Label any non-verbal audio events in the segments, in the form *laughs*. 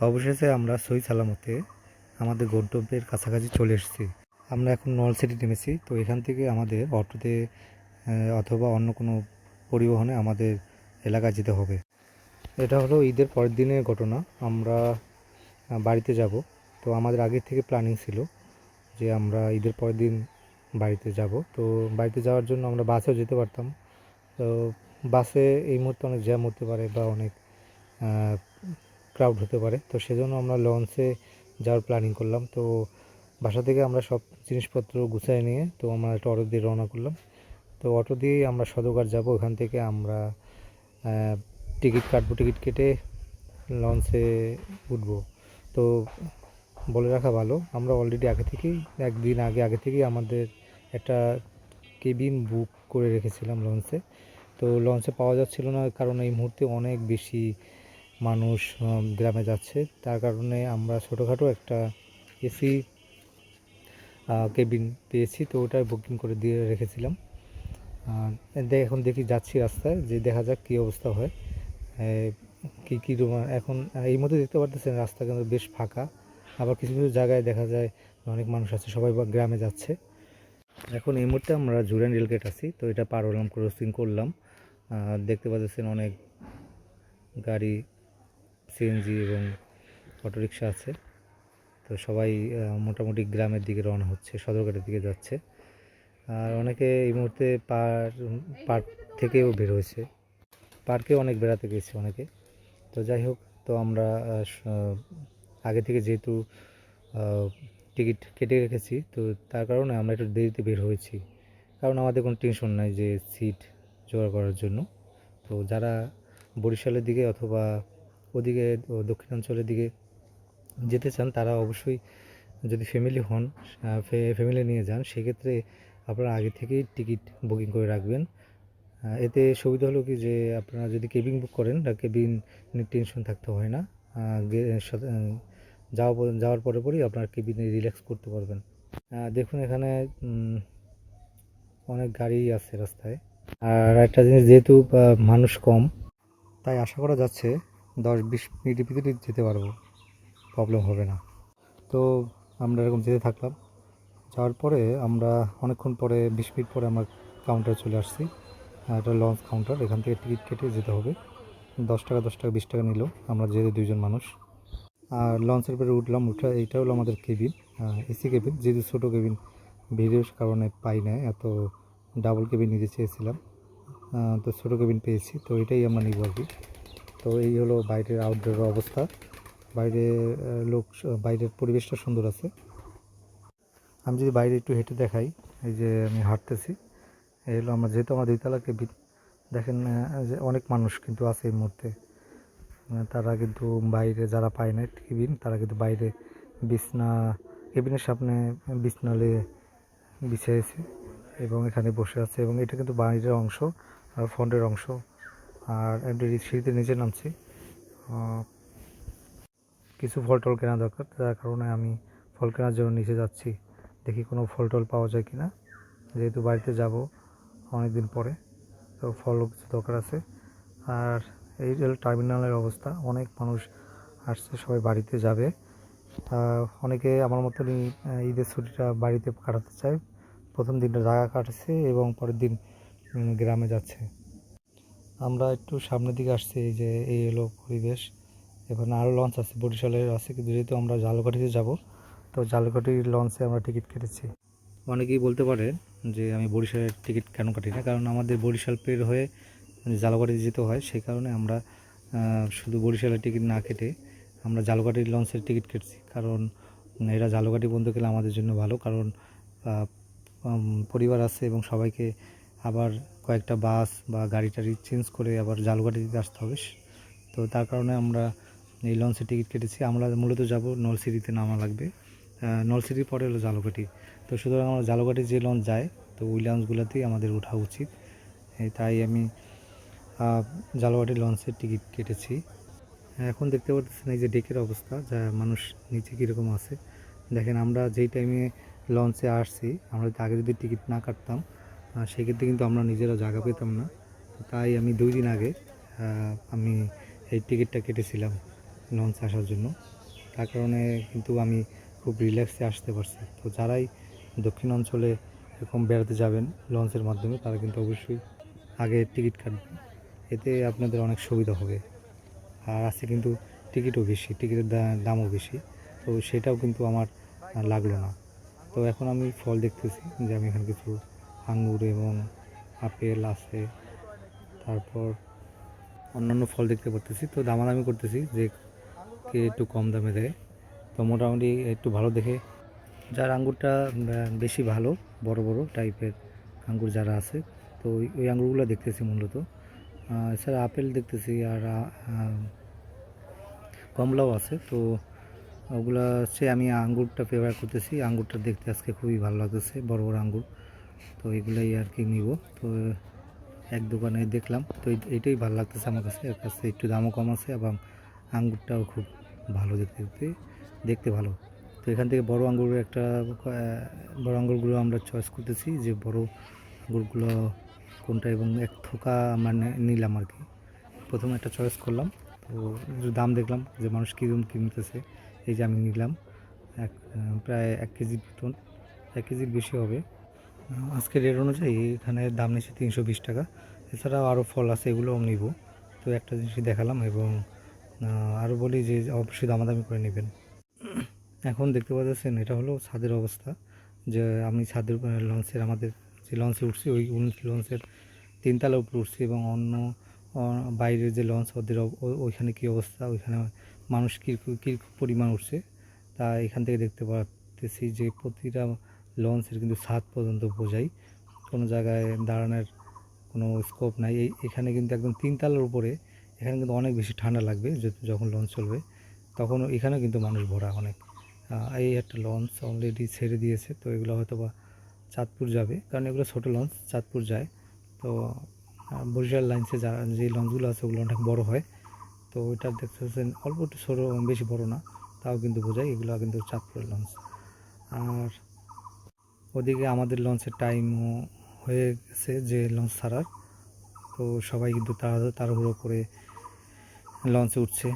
অবশেষে আমরা সই সালামতে আমাদের গন্তব্যের কাছাকাছি চলে এসেছি। আমরা এখন নলসিটি নেমেছি, তো এখান থেকে আমাদের অটোতে অথবা অন্য কোনো পরিবহনে আমাদের এলাকায় যেতে হবে। এটা হলো ঈদের পরের দিনের ঘটনা। আমরা বাড়িতে যাব। তো আমাদের আগের থেকে প্ল্যানিং ছিল যে আমরা ঈদের পরের দিন বাড়িতে যাব। তো বাড়িতে যাওয়ার জন্য আমরা বাসেও যেতে পারতাম। তো বাসে এই মুহূর্তে অনেক জ্যাম হতে পারে বা অনেক ক্রাউড হতে পারে। তো সেজন্য আমরা লঞ্চে যাওয়ার প্ল্যানিং করলাম। তো বাসা থেকে আমরা সব জিনিসপত্র গুছিয়ে নিয়ে, তো আমরা একটা অটো দিয়ে রওনা করলাম। তো অটো দিয়েই আমরা সদরঘাট যাব। ওখান থেকে আমরা টিকিট কাটবো। টিকিট কেটে লঞ্চে উঠবো। তো বলে রাখা ভালো, আমরা অলরেডি আগে থেকেই, একদিন আগে আগে থেকেই আমাদের একটা কেবিন বুক করে রেখেছিলাম লঞ্চে তো লঞ্চে পাওয়া যাচ্ছিল না, কারণ এই মুহূর্তে অনেক বেশি মানুষ গ্রামে যাচ্ছে। তার কারণে আমরা ছোটোখাটো একটা এসি কেবিন পেয়েছি, তো ওটাই বুকিং করে দিয়ে রেখেছিলাম। এখন দেখি যাচ্ছি রাস্তায়, যে দেখা যাক কী অবস্থা হয়। কী কী রুম- এখন এই মধ্যে দেখতে পারতেছেন রাস্তা কিন্তু বেশ ফাঁকা। আবার কিছু কিছু জায়গায় দেখা যায় অনেক মানুষ আছে, সবাই গ্রামে যাচ্ছে। এখন এই মুহূর্তে আমরা জুরান রেলগেট আছি, তো এটা পার হলাম, ক্রসিং করলাম। দেখতে পাচ্ছেন অনেক গাড়ি সিএনজি এবং অটোরিকশা আছে। তো সবাই মোটামুটি গ্রামের দিকে রওনা হচ্ছে, সদরঘাটের দিকে যাচ্ছে। আর অনেকে এই মুহূর্তে পার পার্ক থেকেও বের হয়েছে। পার্কে অনেক বেড়াতে গেছে অনেকে। তো যাই হোক, তো আমরা আগে থেকে যেহেতু টিকিট কেটে রেখেছি, তো তার কারণে আমরা একটু দেরিতে বের হয়েছি। কারণ আমাদের কোনো টেনশন নাই যে সিট জোগাড় করার জন্য। তো যারা বরিশালের দিকে অথবা ওদিকে দক্ষিণাঞ্চলের দিকে যেতে চান, তারা অবশ্যই যদি ফ্যামিলি হন ফ্যামিলি নিয়ে যান, সেক্ষেত্রে আপনারা আগে থেকেই টিকিট বুকিং করে রাখবেন। এতে সুবিধা হলো কি যে আপনারা যদি কেবিন বুক করেন কেবিন নিয়ে টেনশন থাকতে হয় না। যাওয়া যাওয়ার পরে পরেই আপনার কেবিনে রিল্যাক্স করতে পারবেন। দেখুন এখানে অনেক গাড়ি আছে রাস্তায়। আর একটা জিনিস, যেহেতু মানুষ কম, তাই আশা করা যাচ্ছে দশ বিশ মিনিটের ভিতরে যেতে পারব। প্রবলেম হবে না। তো আমরা এরকম যেতে থাকলাম। যাওয়ার পরে আমরা অনেকক্ষণ পরে, বিশ মিনিট পরে আমার কাউন্টারে চলে আসছি। একটা লঞ্চ কাউন্টার এখান থেকে টিকিট কেটে যেতে হবে। দশ টাকা দশ টাকা, বিশ টাকা নিল। আমরা যেহেতু দুইজন মানুষ। আর লঞ্চের উপরে উঠলাম, উঠে এইটা হলো আমাদের কেবিন এসি কেবিন যেহেতু ছোটো কেবিন ভিডিওর কারণে পাই না এত ডাবল কেবিন নিতে চেয়েছিলাম। তো ছোটো কেবিন পেয়েছি। তো এটাই আমরা নিব আর কি। তো এই হলো বাইরের আউটডোর অবস্থা। বাইরে লোক, বাইরের পরিবেশটা সুন্দর আছে। আমি যদি বাইরে একটু হেঁটে দেখাই, এই যে আমি হাঁটতেছি, এই হলো আমার, যেহেতু আমার দুইতলা কেবিন দেখেন যে অনেক মানুষ কিন্তু আছে এই মুহূর্তে। তারা কিন্তু বাইরে যারা পায় না কেবিন, তারা কিন্তু বাইরে বিছনা, কেবিনের সামনে বিছনালে বিছিয়েছে এবং এখানে বসে আছে এবং এটা কিন্তু বাইরের অংশ আর ফ্রন্টের অংশ। আর সিঁড়িতে নিচে নামছি। কিছু ফল টল কেনা দরকার যার কারণে আমি ফল কেনার জন্য নিচে যাচ্ছি। দেখি কোনো ফল টল পাওয়া যায় কি না যেহেতু বাড়িতে যাব অনেক দিন পরে, তো ফলও কিছু দরকার আছে। আর এই রেল টার্মিনালের অবস্থা, অনেক মানুষ আসছে, সবাই বাড়িতে যাবে। অনেকে আমার মতনই ঈদের ছুটিটা বাড়িতে কাটাতে চায়। প্রথম দিনটা জায়গা কাটছে এবং পরের দিন গ্রামে যাচ্ছে। আমরা একটু সামনের দিকে আসছি, এই যে এই হলো পরিবেশ। এখানে আরও লঞ্চ আছে বরিশালের আছে, কিন্তু যেহেতু আমরা জালকাঠিতে যাব, তো জালকাঠির লঞ্চে আমরা টিকিট কেটেছি। অনেকেই বলতে পারে যে আমি বরিশালের টিকিট কেন কাটি না, কারণ আমাদের বরিশাল পের হয়ে জালকাঠি যেতে হয়, সেই কারণে আমরা শুধু বরিশালের টিকিট না কেটে আমরা জালকাঠির লঞ্চের টিকিট কেটেছি। কারণ এরা জালকাঠি বন্ধ গেলে আমাদের জন্য ভালো, কারণ পরিবার আছে এবং সবাইকে আবার কয়েকটা বাস বা গাড়ি টাড়ি চেঞ্জ করে আবার জালকাঠি দিতে আসতে হবে। তো তার কারণে আমরা এই লঞ্চের টিকিট কেটেছি। আমরা মূলত যাব নলসিটিতে নামা লাগবে। নলসিটির পরে হলো জালকাঠি তো সুতরাং আমরা জালকাঠি যে লঞ্চ যায়, তো ওই লঞ্চগুলোতেই আমাদের ওঠা উচিত। তাই আমি জালকাঠি লঞ্চের টিকিট কেটেছি। এখন দেখতে পাচ্ছেন এই যে ডেকের অবস্থা, যা মানুষ নিচে কীরকম আছে। দেখেন আমরা যেই টাইমে লঞ্চে আসছি, আমরা আগে যদি টিকিট না কাটতাম সেক্ষেত্রে কিন্তু আমরা নিজেরা জায়গা পেতাম না। তাই আমি দুই দিন আগে আমি এই টিকিটটা কেটেছিলাম লঞ্চে আসার জন্য। তার কারণে কিন্তু আমি খুব রিল্যাক্সে আসতে পারছি। তো যারাই দক্ষিণ অঞ্চলে এরকম বেড়াতে যাবেন লঞ্চের মাধ্যমে, তারা কিন্তু অবশ্যই আগে টিকিট কাটবেন এতে আপনাদের অনেক সুবিধা হবে। আর আছে কিন্তু টিকিটও বেশি, টিকিটের দামও বেশি। তো সেটাও কিন্তু আমার লাগল না। তো এখন আমি ফল দেখতেছি যে আমি এখানে কিছু আঙ্গুর এবং আপেল আছে। তারপর অন্যান্য ফল দেখতে পারতেছি। তো দামাদামি করতেছি যে কে একটু কম দামে দেয়। তো মোটামুটি একটু ভালো দেখে যার আঙ্গুরটা বেশি ভালো, বড় বড় টাইপের আঙ্গুর যারা আছে, তো ওই- আঙ্গুরগুলো দেখতেছি মূলত। এছাড়া আপেল দেখতেছি আর কমলাও আছে। তো ওগুলা হচ্ছে আমি আঙ্গুরটা ফেভার করতেছি। আঙ্গুরটা দেখতে আজকে খুবই ভালো লাগতেছে, বড় বড় আঙ্গুর। তো এগুলাই আর কি নিব। তো, এক দোকানে দেখলাম, তো এই- এইটাই ভালো লাগতেছে আমার কাছে। এর কাছে একটু দামও কম আছে এবং আঙ্গুরটাও খুব ভালো দেখতে দেখতে দেখতে ভালো। তো এখান থেকে বড় আঙ্গুরের একটা বড় আঙ্গুরগুলো আমরা চয়েস করতেছি যে বড় আঙ্গুরগুলো কোনটা এবং এক থোকা আমরা নে- নিলাম আর কি প্রথমে একটা চয়েস করলাম, তো দাম দেখলাম যে মানুষ কীরকম কিনতেছে। এই যে আমি নিলাম, এক, প্রায় এক কেজি মতন এক কেজির বেশি হবে। আহ, আজকের রেট অনুযায়ী এখানে দাম নিচ্ছে তিনশো বিশ টাকা। এছাড়াও আরও ফল আছে এগুলোও নিব। তো একটা জিনিসই দেখালাম এবং আরও বলি যে অবশ্যই দামাদামি করে নেবেন। এখন দেখতে পাচ্ছেন এটা হলো ছাদের অবস্থা। যে আমি ছাদের লঞ্চের আমাদের যে লঞ্চে উঠছি ওই লঞ্চের তিনতলা উপরে উঠছি এবং অন্য বাইরের যে লঞ্চ ওদের ওইখানে কী অবস্থা? ওইখানে মানুষ কী কী পরিমাণ উঠছে? তা এখান থেকে দেখতে পাচ্তেছি যে প্রতিটা লঞ্চের কিন্তু ছাদ পর্যন্ত বোঝাই। কোনো জায়গায় দাঁড়ানোর কোনো স্কোপ নাই। এই, এখানে কিন্তু একদম তিনতলার উপরে, এখানে কিন্তু অনেক বেশি ঠান্ডা লাগবে যখন লঞ্চ চলবে। তখন এখানেও কিন্তু মানুষ ভরা অনেক। এই একটা লঞ্চ অলরেডি ছেড়ে দিয়েছে, তো এগুলো হয়তো বা চাঁদপুর যাবে। কারণ এগুলো ছোটো লঞ্চ, চাঁদপুর যায়। তো বরিশাল লাইন্সে যা যে লঞ্চগুলো আছে ওগুলো অনেক বড় হয়। তো ওইটা দেখতে পাচ্ছেন অল্প একটু ছোটো বেশি বড় না, তাও কিন্তু বোঝায় এগুলো কিন্তু চাঁদপুরের লঞ্চ। আর ওদিকে আমাদের লঞ্চের টাইমও হয়ে গেছে যে লঞ্চ ছাড়ার। তো সবাই কিন্তু তাড়া তাড়াহুড়ো করে লঞ্চে উঠছে।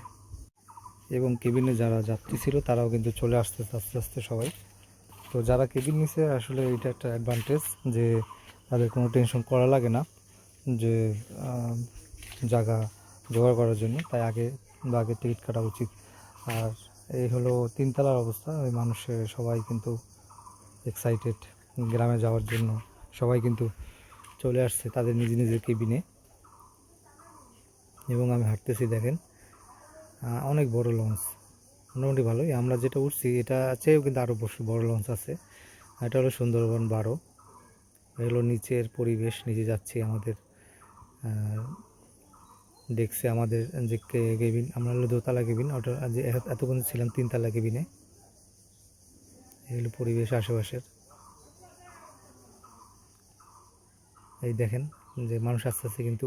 এবং কেবিনে যারা যাত্রী ছিল, তারাও কিন্তু চলে আসতে আস্তে আস্তে সবাই। তো যারা কেবিন নিছে, আসলে এটা একটা অ্যাডভান্টেজ যে তাদের কোনো টেনশন করা লাগে না যে জায়গা জোগাড় করার জন্য। তাই আগে বা আগে টিকিট কাটা উচিত। আর এই হলো তিনতলার অবস্থা। ওই মানুষের সবাই কিন্তু এক্সাইটেড গ্রামে যাওয়ার জন্য। সবাই কিন্তু চলে আসছে তাদের নিজ নিজের কেবিনে এবং আমি হাঁটতেছি দেখেন। অনেক বড় লঞ্চ মোটামুটি ভালোই। আমরা যেটা উঠছি, এটা চেয়েও কিন্তু আরও বড় লঞ্চ আছে। এটা হলো সুন্দরবন বারো। এগুলো নিচের পরিবেশ। নিচে যাচ্ছি আমাদের দেখছে আমাদের যে কেবিন আমরা হলো দোতলা কেবিন ওটা যে এতক্ষণ ছিলাম তিনতলা কেবিনে এগুলো পরিবেশ আশেপাশের। এই দেখেন যে মানুষ আস্তে আস্তে কিন্তু,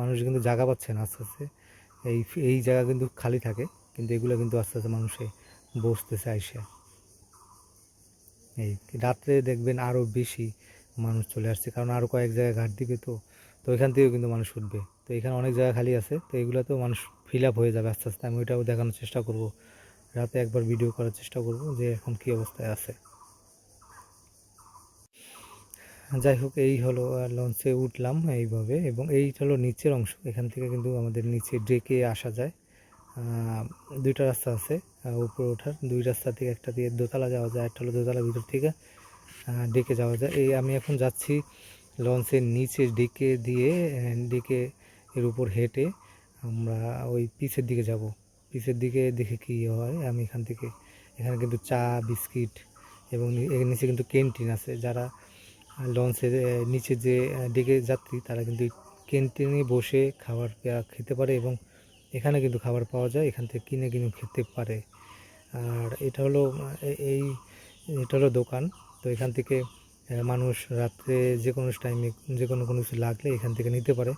মানুষ কিন্তু জায়গা পাচ্ছে না আস্তে আস্তে। এই এই জায়গা কিন্তু খালি থাকে, কিন্তু এগুলো কিন্তু আস্তে আস্তে মানুষে বসতেছে, আইসে। এই রাত্রে দেখবেন আরও বেশি মানুষ চলে আসছে, কারণ আরও কয়েক জায়গায় ঘাট দিবে তো তো এখান থেকেও কিন্তু মানুষ উঠবে। তো এখানে অনেক জায়গা খালি আছে, তো এগুলোতেও মানুষ ফিল আপ হয়ে যাবে আস্তে আস্তে। আমি ওইটাও দেখানোর চেষ্টা করব। রাতে একবার ভিডিও করার চেষ্টা করব যে এখন কী অবস্থায় আছে। যাই হোক, এই হলো লঞ্চে উঠলাম এইভাবে এবং এই হলো নিচের অংশ। এখান থেকে কিন্তু আমাদের নিচে ডেকে আসা যায়। দুইটা রাস্তা আছে উপরে ওঠার। দুই রাস্তা থেকে একটা দিয়ে দোতলা যাওয়া যায়, একটা হলো দোতলা ভিতর থেকে ডেকে যাওয়া যায়। এই আমি এখন যাচ্ছি লঞ্চের নিচে ডেকে দিয়ে ডেকে এর উপর হেঁটে আমরা ওই পিছের দিকে যাব। পিছের দিকে দেখে কি হয়, আমি এখান থেকে, এখানে কিন্তু চা, বিস্কিট এবং এর নিচে কিন্তু ক্যান্টিন আছে। যারা লঞ্চের নিচে যে ডেকে যাত্রী, তারা কিন্তু ক্যান্টিনে বসে খাবার খেতে পারে এবং এখানে কিন্তু খাবার পাওয়া যায়, এখান থেকে কিনে কিনে খেতে পারে। আর এটা হলো এই, এটা হলো দোকান। তো এখান থেকে মানুষ রাত্রে যে কোনো টাইমে যে কোনো কোনো কিছু লাগলে এখান থেকে নিতে পারে।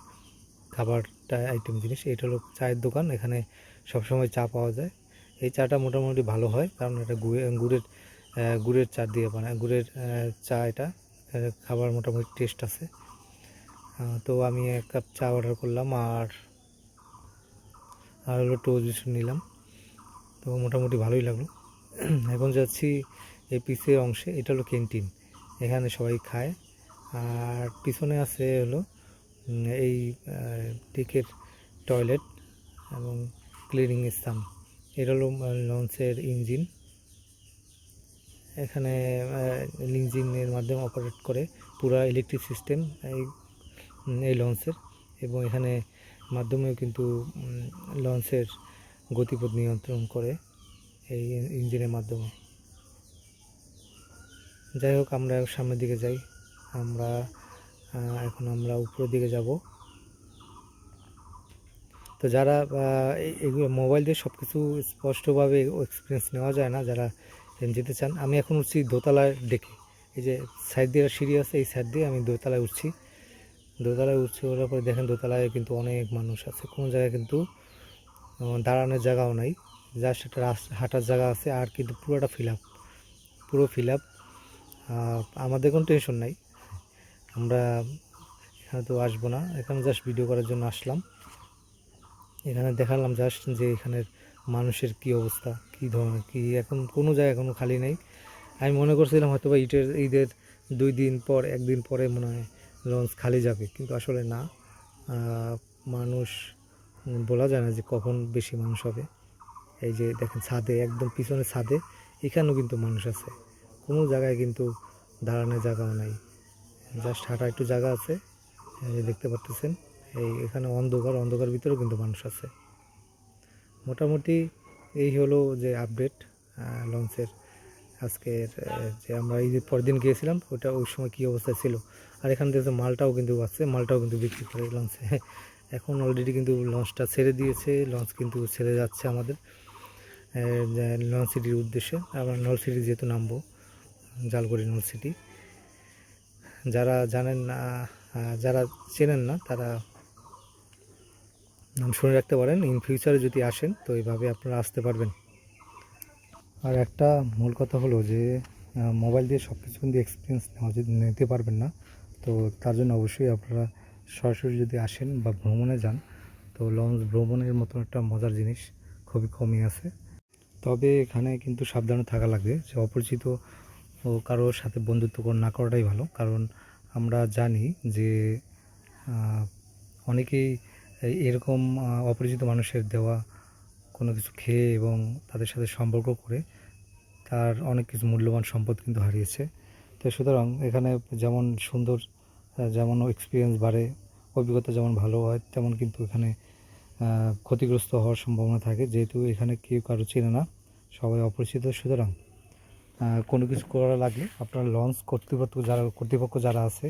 খাবারটা আইটেম জিনিস, এটা হলো চায়ের দোকান, এখানে সবসময় চা পাওয়া যায়। এই চাটা মোটামুটি ভালো হয়, কারণ এটা গুড়ে, গুড়ের গুড়ের চা দিয়ে বানায়, গুড়ের চা এটা খাবার মোটামুটি টেস্ট আছে। তো আমি এক কাপ চা অর্ডার করলাম, আর আর হলো টোস্ট বিস্কুট নিলাম। তো মোটামুটি ভালোই লাগল। এখন যাচ্ছি এই পিসের অংশে, এটা হলো ক্যান্টিন এখানে সবাই খায়। আর পিছনে আছে হলো এই টিকের টয়লেট এবং ক্লিনিং স্থান। এটা হলো লঞ্চের ইঞ্জিন। এখানে ইঞ্জিনের মাধ্যমে অপারেট করে পুরা ইলেকট্রিক সিস্টেম এই এই লঞ্চের এবং এখানে মাধ্যমেও কিন্তু লঞ্চের গতিপথ নিয়ন্ত্রণ করে এই ইঞ্জিনের মাধ্যমে। যাই হোক, আমরা সামনের দিকে যাই। আমরা এখন আমরা উপরের দিকে যাব। তো যারা মোবাইল দিয়ে সব কিছু স্পষ্টভাবে এক্সপিরিয়েন্স নেওয়া যায় না, যারা যেতে চান, আমি এখন উঠছি দোতলায় ডেকে এই যে সাইড দিয়ে সিঁড়ি আছে, এই সাইড দিয়ে আমি দোতলায় উঠছি। দোতলায় উঠছি, ওঠার পরে দেখেন দোতলায় কিন্তু অনেক মানুষ আছে। কোনো জায়গায় কিন্তু দাঁড়ানোর জায়গাও নাই। জাস্ট একটা হাঁটার জায়গা আছে, আর কিন্তু পুরোটা ফিল আপ পুরো ফিল আপ আমাদের কোনো টেনশন নাই। আমরা এখানে তো আসব না। এখানে জাস্ট ভিডিও করার জন্য আসলাম। এখানে দেখালাম জাস্ট যে এখানের মানুষের কি অবস্থা, কি ধরনের, কি এখন কোনো জায়গা এখনও খালি নেই। আমি মনে করছিলাম হয়তো বা ঈদের ঈদের দুই দিন পর, একদিন পরে মনে হয় লঞ্চ খালি যাবে, কিন্তু আসলে না। মানুষ, বলা যায় না যে কখন বেশি মানুষ হবে। এই যে দেখেন ছাদে, একদম পিছনে ছাদে, এখানেও কিন্তু মানুষ আছে। কোনো জায়গায় কিন্তু দাঁড়ানোর জায়গাও নাই। জাস্ট হাঁটা একটু জায়গা আছে। দেখতে পাচ্ছেন এই এখানে অন্ধকার অন্ধকার ভিতরেও কিন্তু মানুষ আছে। মোটামুটি এই হলো যে আপডেট লঞ্চের আজকের যে আমরা ঈদের পরের দিন গিয়েছিলাম, ওটা ওই সময় কী অবস্থায় ছিল? আর এখান থেকে মালটাও কিন্তু আছে মালটাও কিন্তু বিক্রি করে লঞ্চে। *laughs* এখন অলরেডি কিন্তু লঞ্চটা ছেড়ে দিয়েছে, লঞ্চ কিন্তু ছেড়ে যাচ্ছে আমাদের। লঞ্চ সিটির উদ্দেশ্যে, আমরা নল সিটি যেহেতু নামবো জালগড়ি নল সিটি। যারা জানেন না যারা চেনেন না, তারা নাম শুনে রাখতে পারেন। ইন ফিউচারে যদি আসেন, তো এইভাবে আপনারা আসতে পারবেন। আর একটা মূল কথা হলো যে মোবাইল দিয়ে সব কিছু কিন্তু এক্সপিরিয়েন্স নেওয়া নিতে পারবেন না, তো তার জন্য অবশ্যই আপনারা সরাসরি যদি আসেন বা ভ্রমণে যান, তো লঞ্চ ভ্রমণের মতো একটা মজার জিনিস খুবই কমই আছে। তবে এখানে কিন্তু সাবধানে থাকা লাগবে যে, অপরিচিত ও কারোর সাথে বন্ধুত্ব না করাটাই ভালো। কারণ আমরা জানি যে অনেকেই এরকম অপরিচিত মানুষের দেওয়া কোনো কিছু খেয়ে এবং তাদের সাথে সম্পর্ক করে তার অনেক কিছু মূল্যবান সম্পদ কিন্তু হারিয়েছে। তো সুতরাং এখানে যেমন সুন্দর যেমন এক্সপিরিয়েন্স বাড়ে, অভিজ্ঞতা যেমন ভালো হয়, তেমন কিন্তু এখানে ক্ষতিগ্রস্ত হওয়ার সম্ভাবনা থাকে। যেহেতু এখানে কেউ কারও চেনে না, সবাই অপরিচিত। সুতরাং কোনো কিছু করা লাগলে আপনার লঞ্চ কর্তৃপক্ষ যারা কর্তৃপক্ষ যারা আছে,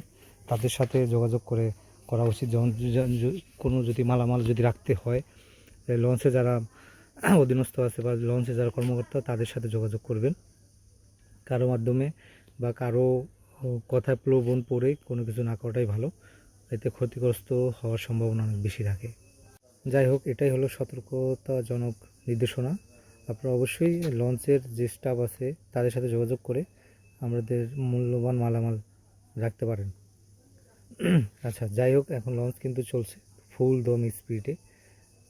তাদের সাথে যোগাযোগ করে করা উচিত। যেমন কোনো যদি মালামাল যদি রাখতে হয় লঞ্চে যারা *clears throat* অধীনস্থ আছে বা লঞ্চে যারা কর্মকর্তা, তাদের সাথে যোগাযোগ করবেন। কারও মাধ্যমে বা কারও কথায় প্রলোভন পড়ে কোনো কিছু না করাটাই ভালো। এতে ক্ষতিগ্রস্ত হওয়ার সম্ভাবনা অনেক বেশি থাকে। যাই হোক, এটাই হলো সতর্কতাজনক নির্দেশনা। আপনারা অবশ্যই লঞ্চের যে স্টাফ আছে, তাদের সাথে যোগাযোগ করে আমাদের মূল্যবান মালামাল রাখতে পারেন। *clears throat* আচ্ছা যাই হোক, এখন লঞ্চ কিন্তু চলছে ফুল দম স্পিডে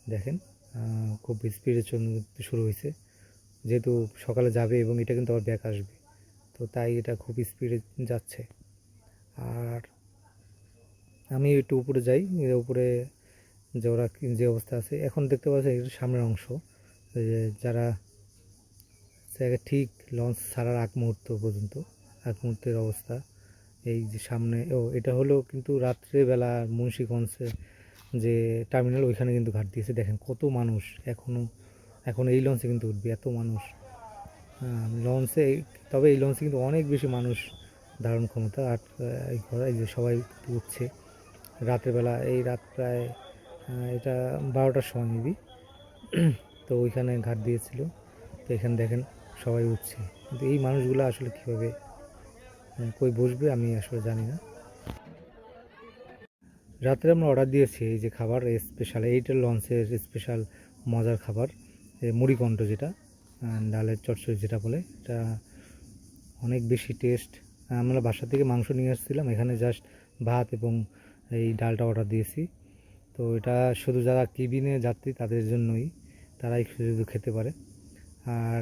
দেখেন খুব স্পিডে চলতে শুরু হয়েছে। যেহেতু সকালে যাবে এবং এটা কিন্তু আবার ব্যাক আসবে, তো তাই এটা খুব স্পিডে যাচ্ছে। আর আমি একটু উপরে যাই উপরে যে ওরা যে অবস্থা আছে, এখন দেখতে পাচ্ছি সামনের অংশ। যারা ঠিক লঞ্চ ছাড়ার আগ মুহূর্ত পর্যন্ত, আগ মুহূর্তের অবস্থা, এই যে সামনে, ও, এটা হলো কিন্তু রাত্রেবেলা মুন্সিগঞ্জে যে টার্মিনাল ওইখানে কিন্তু ঘাট দিয়েছে। দেখেন কত মানুষ এখনও এখন এই লঞ্চে কিন্তু উঠবে, এত মানুষ। লঞ্চে তবে এই লঞ্চে কিন্তু অনেক বেশি মানুষ ধারণ ক্ষমতা, আর এই এই যে সবাই উঠছে। রাতের বেলা, এই রাত প্রায় এটা বারোটার সময় নিবি তো ওইখানে ঘাট দিয়েছিল। তো এখানে দেখেন সবাই উঠছে। কিন্তু এই মানুষগুলো আসলে কীভাবে কই বসবে আমি আসলে জানি না। রাত্রে আমরা অর্ডার দিয়েছি এই যে খাবার স্পেশাল এইটা লঞ্চের স্পেশাল মজার খাবার মুড়িকণ্ঠ যেটা ডালের চচ্চড়ি যেটা বলে, এটা অনেক বেশি টেস্ট আমরা বাসা থেকে মাংস নিয়ে আসছিলাম, এখানে জাস্ট ভাত এবং এই ডালটা অর্ডার দিয়েছি। তো এটা শুধু যারা কেবিনে যাত্রী তাদের জন্যই। তারাই শুধু খেতে পারে। আর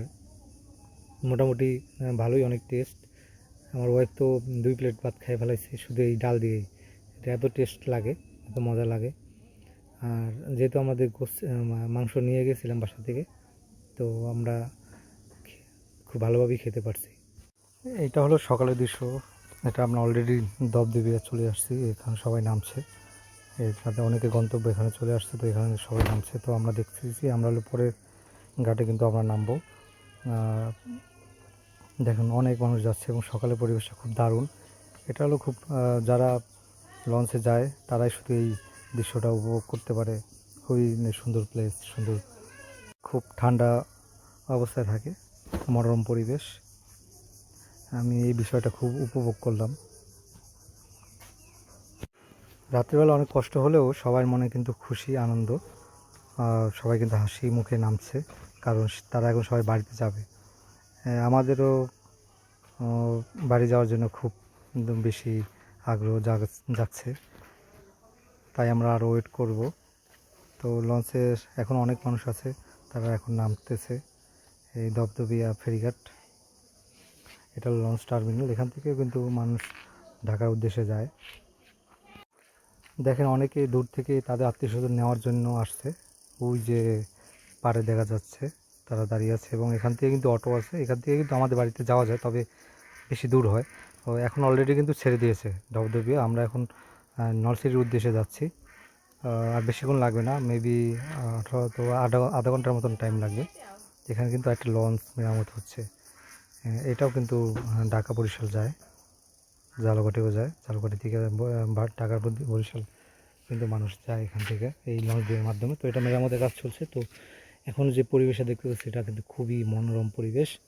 মোটামুটি ভালোই অনেক টেস্ট আমার ওয়াইফ তো দুই প্লেট ভাত খাই ফেলাইছে, শুধু এই ডাল দিয়েই। এটা এত টেস্ট লাগে, এত মজা লাগে। আর যেহেতু আমাদের মাংস নিয়ে গেছিলাম বাসা থেকে, তো আমরা খুব ভালোভাবেই খেতে পারছি। এটা হলো সকালের দৃশ্য। এটা আমরা অলরেডি দব দবদেবিয়া চলে আসছি, এখানে সবাই নামছে। এখানে অনেকে গন্তব্য এখানে চলে আসছে, তো এখানে সবাই নামছে। তো আমরা দেখতেছি, আমরা পরের ঘাটে কিন্তু আমরা নামবো। দেখুন, অনেক মানুষ যাচ্ছে এবং সকালের পরিবেশটা খুব দারুণ। এটা হলো খুব যারা লঞ্চে যায়, তারাই শুধু এই দৃশ্যটা উপভোগ করতে পারে। খুবই সুন্দর প্লেস সুন্দর, খুব ঠান্ডা অবস্থায় থাকে, মনোরম পরিবেশ। আমি এই বিষয়টা খুব উপভোগ করলাম। রাত্রিবেলা অনেক কষ্ট হলেও সবার মনে কিন্তু খুশি, আনন্দ। সবাই কিন্তু হাসি মুখে নামছে, কারণ তারা এখন সবাই বাড়িতে যাবে। আমাদেরও বাড়ি যাওয়ার জন্য খুব বেশি আগ্রহ যাচ্ছে। তাই আমরা আরও ওয়েট করব। তো লঞ্চে এখন অনেক মানুষ আছে, তারা এখন নামতেছে। এই দবদবিয়া ফেরিঘাট, এটা লঞ্চ টার্মিনাল। এখান থেকেও কিন্তু মানুষ ঢাকার উদ্দেশ্যে যায়। দেখেন অনেকে দূর থেকে তাদের আত্মীয় স্বজন নেওয়ার জন্য আসছে। ওই যে পাড়ে দেখা যাচ্ছে, তারা দাঁড়িয়ে আছে এবং এখান থেকে কিন্তু অটো আছে। এখান থেকে কিন্তু আমাদের বাড়িতে যাওয়া যায়, তবে বেশি দূর হয়। তো এখন অলরেডি কিন্তু ছেড়ে দিয়েছে দবদবিয়া আমরা এখন নলসিটির উদ্দেশ্যে যাচ্ছি। আর বেশিক্ষণ লাগবে না মেবি আঠারো তো আধা আধা ঘণ্টার মতন টাইম লাগবে। এখানে কিন্তু একটা লঞ্চ মেরামত হচ্ছে। এটাও কিন্তু ঢাকা বরিশাল যায়। জালঘাটেও যায়। জালঘাটি থেকে ঢাকার বদি- বরিশাল কিন্তু মানুষ যায় এখান থেকে এই লঞ্চ দিয়ে মাধ্যমে। তো এটা মেরামতের কাজ চলছে। তো এখন যে পরিবেশটা দেখতে পাচ্ছি, এটা কিন্তু খুবই মনোরম পরিবেশ।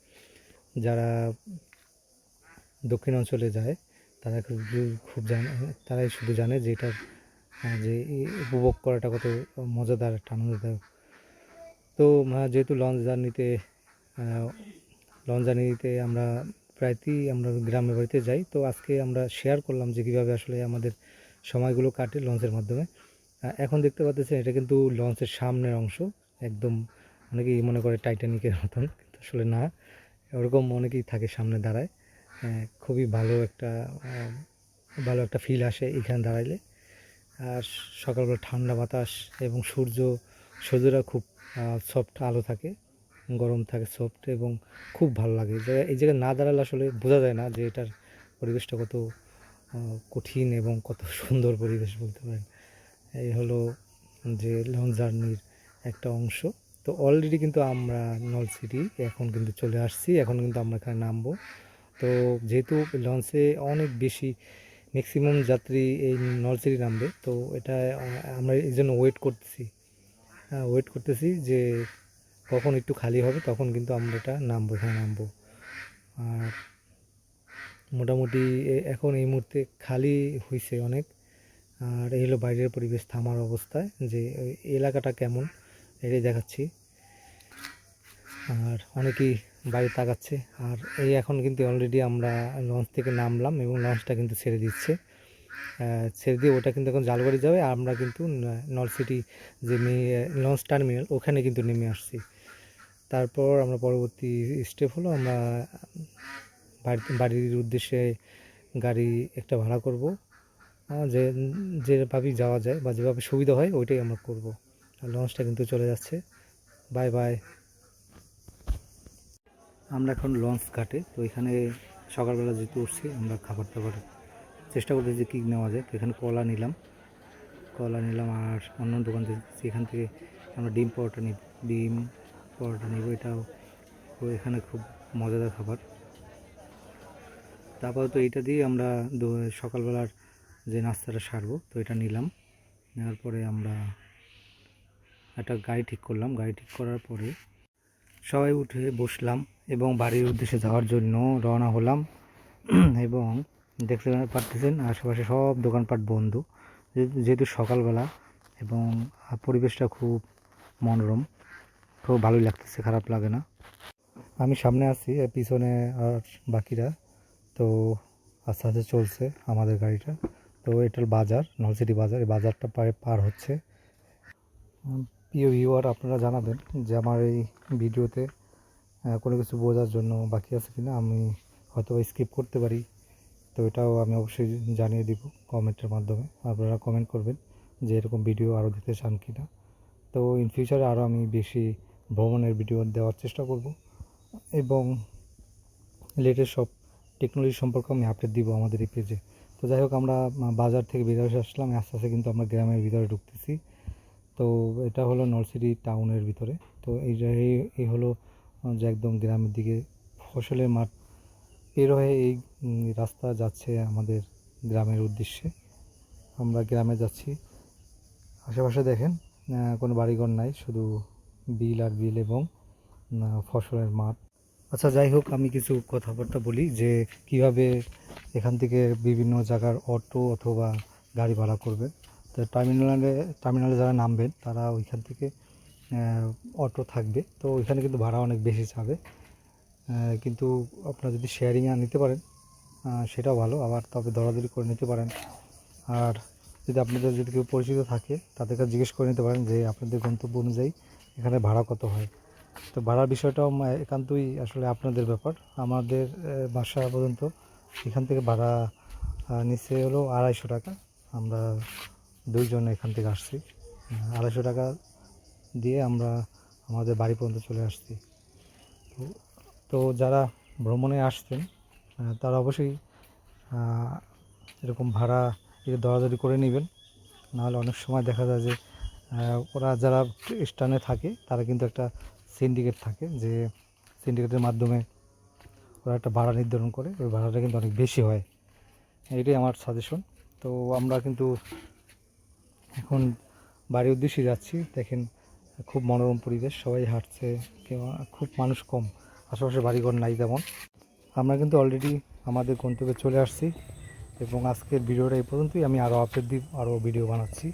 যারা দক্ষিণ অঞ্চলে যায়, তারা খুব খুব জানে, তারাই শুধু জানে যে এটার যে উপভোগ করাটা কত মজাদার, একটা আনন্দদায়ক। তো যেহেতু লঞ্চ জার্নিতে লঞ্চ জার্নিতে আমরা প্রায়ই আমরা গ্রামের বাড়িতে যাই। তো আজকে আমরা শেয়ার করলাম যে কীভাবে আসলে আমাদের সময়গুলো কাটে লঞ্চের মাধ্যমে। এখন দেখতে পাচ্ছেন এটা কিন্তু লঞ্চের সামনের অংশ। একদম অনেকেই মনে করে টাইটানিকের মতন, কিন্তু আসলে না। ওরকম অনেকেই থাকে সামনে দাঁড়ায়। খুবই ভালো একটা ভালো একটা ফিল আসে এখানে দাঁড়াইলে। আর সকালবেলা ঠান্ডা বাতাস এবং সূর্য সূর্যরা খুব সফট আলো থাকে। গরম থাকে সফট এবং খুব ভালো লাগে। এই জায়গায় না দাঁড়ালে আসলে বোঝা যায় না যে এটার পরিবেশটা কত কঠিন এবং কত *laughs* সুন্দর পরিবেশ বলতে পারেন। এই হলো যে লঞ্চ জার্নির একটা অংশ। তো অলরেডি কিন্তু আমরা নল সিটি এখন কিন্তু চলে আসছি, এখন কিন্তু আমরা এখানে নামবো। তো যেহেতু লঞ্চে অনেক বেশি ম্যাক্সিমাম যাত্রী এই নলসিটি নামবে, তো এটা, আমরা এই জন্য ওয়েট করতেছি। ওয়েট করতেছি যে কখন একটু খালি হবে, তখন কিন্তু আমরা এটা নামবো, এখানে নামবো। আর মোটামুটি এখন এই মুহূর্তে খালি হয়েছে অনেক। আর এই হলো বাইরের পরিবেশ, থামার অবস্থায় যে এলাকাটা কেমন, এটাই দেখাচ্ছি। আর অনেকেই বাইরে তাকাচ্ছে। আর এই এখন কিন্তু অলরেডি আমরা লঞ্চ থেকে নামলাম এবং লঞ্চটা কিন্তু ছেড়ে দিচ্ছে। ছেড়ে দিয়ে ওটা কিন্তু এখন জালবাড়ি যাবে আমরা কিন্তু ন- নলসিটি যে লঞ্চ টার্মিনাল, ওখানে কিন্তু নেমে আসছি। তারপর আমরা পরবর্তী স্টেপ হলো আমরা বাড়িতে বাড়ির উদ্দেশ্যে গাড়ি একটা ভাড়া করব। যে, যেভাবেই যাওয়া যায় বা যেভাবে সুবিধা হয় ওইটাই আমরা করব। আর লঞ্চটা কিন্তু চলে যাচ্ছে। Bye bye. আমরা এখন লঞ্চ ঘাটে, তো এখানে সকালবেলা যেহেতু উঠছি, আমরা খাবার দাবার চেষ্টা করতেছি কী নেওয়া যায়। এখানে কলা নিলাম। কলা নিলাম আর অন্য দোকান থেকে এখান থেকে আমরা ডিম পরোটা নিব। ডিম পরোটা নিব, এটাও এখানে খুব মজাদার খাবার। তারপর তো এইটা দিয়ে আমরা সকালবেলার যে নাস্তাটা সারবো, তো এটা নিলাম। নেওয়ার পরে আমরা একটা গাড়ি ঠিক করলাম। গাড়ি ঠিক করার পরে সবাই উঠে বসলাম এবং বাড়ির উদ্দেশ্যে যাওয়ার জন্য রওনা হলাম। *clears throat* এবং দেখতে পারতেছেন, আশেপাশে সব দোকানপাট বন্ধ। যেহেতু- সকালবেলা এবং পরিবেশটা খুব মনোরম খুব ভালোই লাগতেছে, খারাপ লাগে না। আমি সামনে আছি পিছনে আর বাকিরা। তো আস্তে আস্তে চলছে আমাদের গাড়িটা। তো এটার বাজার, নলসিটি বাজার, এই বাজারটা পারে পার হচ্ছে। প্রিয় ভিউয়ার, আপনারা জানাবেন যে আমার এই ভিডিওতে কোনো কিছু বোঝার জন্য বাকি আছে কিনা। আমি হয়তো স্কিপ করতে পারি। তো এটাও আমি অবশ্যই জানিয়ে দিব কমেন্টের মাধ্যমে। আপনারা কমেন্ট করবেন যে এরকম ভিডিও আরও দিতে চান কি না তো ইন ফিউচারে আরও আমি বেশি ভ্রমণের ভিডিও দেওয়ার চেষ্টা করব এবং লেটেস্ট সব টেকনোলজি সম্পর্কে আমি আপডেট দিব আমাদের এই পেজে তো যাই হোক, আমরা বাজার থেকে বেরিয়ে আসলাম। আস্তে আস্তে কিন্তু আমরা গ্রামের ভিতরে ঢুকতেছি। তো এটা হলো নলসিটি টাউনের ভিতরে। তো এই এই- হলো যে একদম গ্রামের দিকে ফসলের মাঠ। বের হয়ে এই রাস্তা যাচ্ছে আমাদের গ্রামের উদ্দেশ্যে। আমরা গ্রামে যাচ্ছি। আশেপাশে দেখেন কোনো বাড়িঘর নাই, শুধু বিল আর বিল এবং ফসলের মাঠ। আচ্ছা যাই হোক, আমি কিছু কথাবার্তা বলি যে, কীভাবে এখান থেকে বিভিন্ন জায়গার অটো অথবা গাড়ি ভাড়া করবেন। তো টার্মিনালে টার্মিনালে যারা নামবেন, তারা ওইখান থেকে অটো থাকবে। তো ওইখানে কিন্তু ভাড়া অনেক বেশি যাবে। কিন্তু আপনারা যদি শেয়ারিংয়ে নিতে পারেন সেটাও ভালো আবার তবে দরাদরি করে নিতে পারেন। আর যদি আপনাদের যদি কেউ পরিচিত থাকে তাদেরকে জিজ্ঞেস করে নিতে পারেন যে আপনাদের গন্তব্য অনুযায়ী এখানে ভাড়া কত হয়। তো ভাড়ার বিষয়টাও একান্তই আসলে আপনাদের ব্যাপার। আমাদের বাসা পর্যন্ত এখান থেকে ভাড়া নিচ্ছে হলো আড়াইশো টাকা। আমরা দুইজন এখান থেকে আসছি। আড়াইশো টাকা দিয়ে আমরা আমাদের বাড়ি পর্যন্ত চলে আসছি। তো তো যারা ভ্রমণে আসছেন আহ, তারা অবশ্যই এরকম ভাড়া একটু দরাদরি করে নেবেন। নাহলে অনেক সময় দেখা যায় যে ওরা যারা স্টানে থাকে, তারা কিন্তু একটা সিন্ডিকেট থাকে যে সিন্ডিকেটের মাধ্যমে ওরা একটা ভাড়া নির্ধারণ করে। ওই ভাড়াটা কিন্তু অনেক বেশি হয়। এটাই আমার সাজেশন তো আমরা কিন্তু এখন বাড়ির উদ্দেশ্যে যাচ্ছি। দেখেন, খুব মনোরম পরিবেশ। সবাই হাঁটছে, কেউ, খুব মানুষ কম। আশেপাশে বাড়িঘর নাই তেমন। আমরা কিন্তু অলরেডি আমাদের গন্তব্যে চলে আসছি এবং আজকের ভিডিওটা এই পর্যন্তই। আমি আরও আপডেট দিই আরও ভিডিও বানাচ্ছি।